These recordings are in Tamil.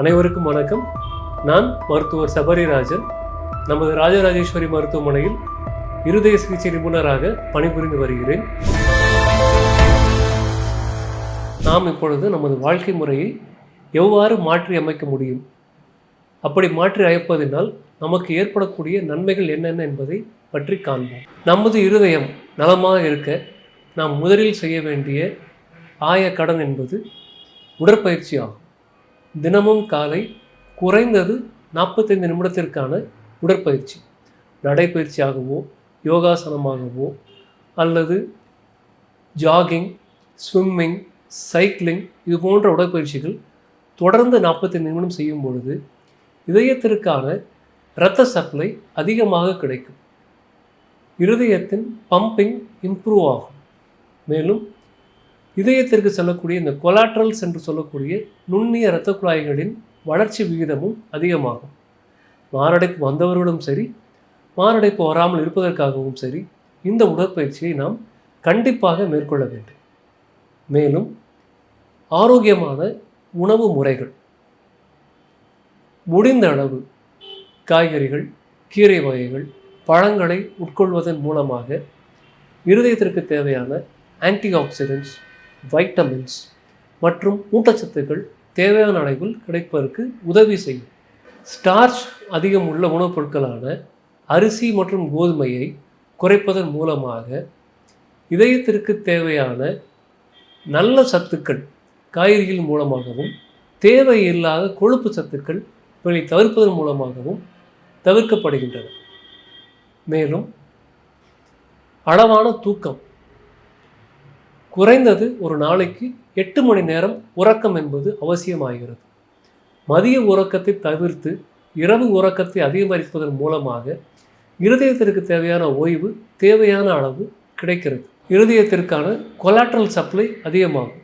அனைவருக்கும் வணக்கம். நான் மருத்துவர் சபரிராஜன். நமது ராஜராஜேஸ்வரி மருத்துவமனையில் இருதய சிகிச்சை நிபுணராக பணிபுரிந்து வருகிறேன். நாம் இப்பொழுது நமது வாழ்க்கை முறையை எவ்வாறு மாற்றி அமைக்க முடியும்? அப்படி மாற்றி அமைப்பதினால் நமக்கு ஏற்படக்கூடிய நன்மைகள் என்னென்ன என்பதை பற்றி காண்போம். நமது இருதயம் நலமாக இருக்க நாம் முதலில் செய்ய வேண்டிய ஆய கடன் என்பது உடற்பயிற்சி ஆகும் தினமும் காலை குறைந்தது நாற்பத்தைந்து நிமிடத்திற்கான உடற்பயிற்சி. நடைப்பயிற்சியாகவோ யோகாசனமாகவோ அல்லது ஜாகிங் ஸ்விம்மிங் சைக்கிளிங் இது போன்ற உடற்பயிற்சிகள் தொடர்ந்து நாற்பத்தைந்து நிமிடம் செய்யும் பொழுது இதயத்திற்கான இரத்த சப்ளை அதிகமாக கிடைக்கும். இருதயத்தின் பம்பிங் இம்ப்ரூவ் ஆகும். மேலும் இதயத்திற்கு செல்லக்கூடிய இந்த கொலாட்ரல்ஸ் என்று சொல்லக்கூடிய நுண்ணிய இரத்த குழாய்களின் வளர்ச்சி விகிதமும் அதிகமாகும். மாரடைப்பு வந்தவர்களும் சரி மாரடைப்பு வராமல் இருப்பதற்காகவும் சரி இந்த உடற்பயிற்சியை நாம் கண்டிப்பாக மேற்கொள்ள வேண்டும். மேலும் ஆரோக்கியமான உணவு முறைகள். முடிந்த அளவு காய்கறிகள் கீரை வகைகள் பழங்களை உட்கொள்வதன் மூலமாக இருதயத்திற்கு தேவையான ஆன்டி ஆக்சிடென்ட்ஸ் வைட்டமின்ஸ் மற்றும் ஊட்டச்சத்துக்கள் தேவையான அளவில் கிடைப்பதற்கு உதவி செய்யும். ஸ்டார்ச் அதிகம் உள்ள உணவுப் பொருட்களான அரிசி மற்றும் கோதுமையை குறைப்பதன் மூலமாக இதயத்திற்கு தேவையான நல்ல சத்துக்கள் காய்கறிகள் மூலமாகவும் தேவையில்லாத கொழுப்பு சத்துக்கள் இவற்றை தவிர்ப்பதன் மூலமாகவும் தவிர்க்கப்படுகின்றன. மேலும் அளவான தூக்கம் குறைந்தது ஒரு நாளைக்கு எட்டு மணி நேரம் உறக்கம் என்பது அவசியமாகிறது. மதிய உறக்கத்தை தவிர்த்து இரவு உறக்கத்தை அதிகரிப்பதன் மூலமாக இருதயத்திற்கு தேவையான ஓய்வு தேவையான அளவு கிடைக்கிறது. இருதயத்திற்கான கொலாட்ரல் சப்ளை அதிகமாகும்.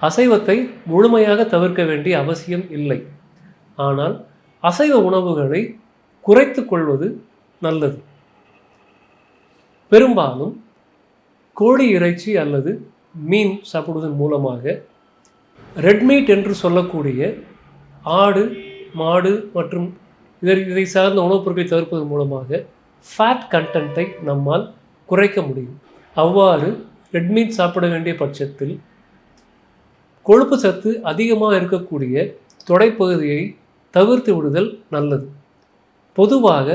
அசைவத்தை முழுமையாக தவிர்க்க வேண்டிய அவசியம் இல்லை. ஆனால் அசைவ உணவுகளை குறைத்து கொள்வது நல்லது. பெரும்பாலும் கோழி இறைச்சி அல்லது மீன் சாப்பிடுவதன் மூலமாக ரெட் மீட் என்று சொல்லக்கூடிய ஆடு மாடு மற்றும் இதை இதை சார்ந்த உணவுப் பொருட்களை தவிர்ப்பதன் மூலமாக ஃபேட் கண்டென்ட்டை நம்மால் குறைக்க முடியும். அவ்வாறு ரெட் மீட் சாப்பிட வேண்டிய பட்சத்தில் கொழுப்பு சத்து அதிகமாக இருக்கக்கூடிய தொடைப்பகுதியை தவிர்த்து விடுதல் நல்லது. பொதுவாக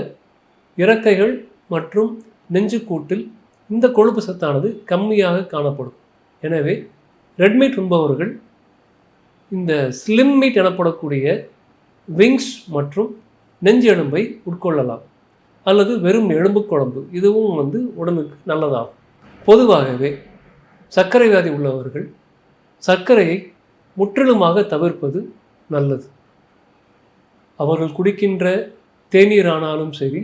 இறக்கைகள் மற்றும் நெஞ்சுக்கூட்டில் இந்த கொழுப்பு சத்தானது கம்மியாக காணப்படும். எனவே ரெட்மீட் உண்பவர்கள் இந்த ஸ்லிம் மீட் எனப்படக்கூடிய விங்ஸ் மற்றும் நெஞ்சு எலும்பை உட்கொள்ளலாம். அல்லது வெறும் எலும்பு குழம்பு இதுவும் வந்து உடலுக்கு நல்லதாகும். பொதுவாகவே சர்க்கரை வியாதி உள்ளவர்கள் சர்க்கரையை முற்றிலுமாக தவிர்ப்பது நல்லது. அவர்கள் குடிக்கின்ற தேநீர் ஆனாலும் சரி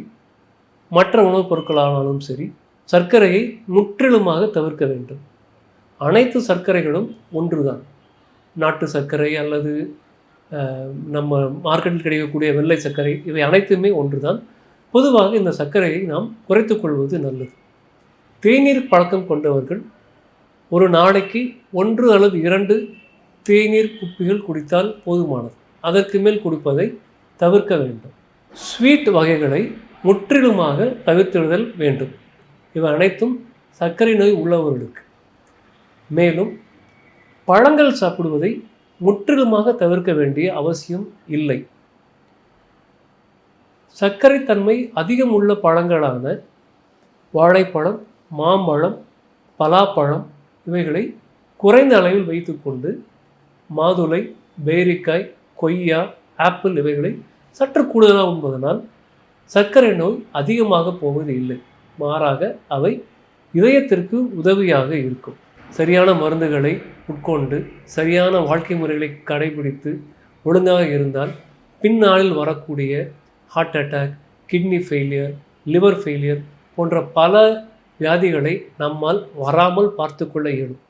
மற்ற உணவுப் பொருட்களானாலும் சரி சர்க்கரையை முற்றிலுமாக தவிர்க்க வேண்டும். அனைத்து சர்க்கரைகளும் ஒன்றுதான். நாட்டு சர்க்கரை அல்லது நம்ம மார்க்கெட்டில் கிடைக்கக்கூடிய வெள்ளை சர்க்கரை இவை அனைத்துமே ஒன்றுதான். பொதுவாக இந்த சர்க்கரையை நாம் குறைத்துக்கொள்வது நல்லது. தேநீர் பழக்கம் கொண்டவர்கள் ஒரு நாளைக்கு ஒன்று அல்லது இரண்டு தேநீர் குப்பிகள் குடித்தால் போதுமானது. அதற்கு மேல் குடிப்பதை தவிர்க்க வேண்டும். ஸ்வீட் வகைகளை முற்றிலுமாக தவிர்த்திடுதல் வேண்டும். இவை அனைத்தும் சர்க்கரை நோய் உள்ளவர்களுக்கு. மேலும் பழங்கள் சாப்பிடுவதை முற்றிலுமாக தவிர்க்க வேண்டிய அவசியம் இல்லை. சர்க்கரைத்தன்மை அதிகம் உள்ள பழங்களான வாழைப்பழம் மாம்பழம் பலாப்பழம் இவைகளை குறைந்த அளவில் வைத்துக்கொண்டு மாதுளை பேரிக்காய் கொய்யா ஆப்பிள் இவைகளை சற்று கூடுதலாக உண்பதனால் சர்க்கரை நோய் அதிகமாக போவது இல்லை மாறாக அவை இதயத்திற்கு உதவியாக இருக்கும். சரியான மருந்துகளை உட்கொண்டு சரியான வாழ்க்கை முறைகளை கடைபிடித்து ஒழுங்காக இருந்தால் பின்னாளில் வரக்கூடிய heart attack kidney failure liver failure போன்ற பல வியாதிகளை நம்மால் வராமல் பார்த்து கொள்ள இயலும்.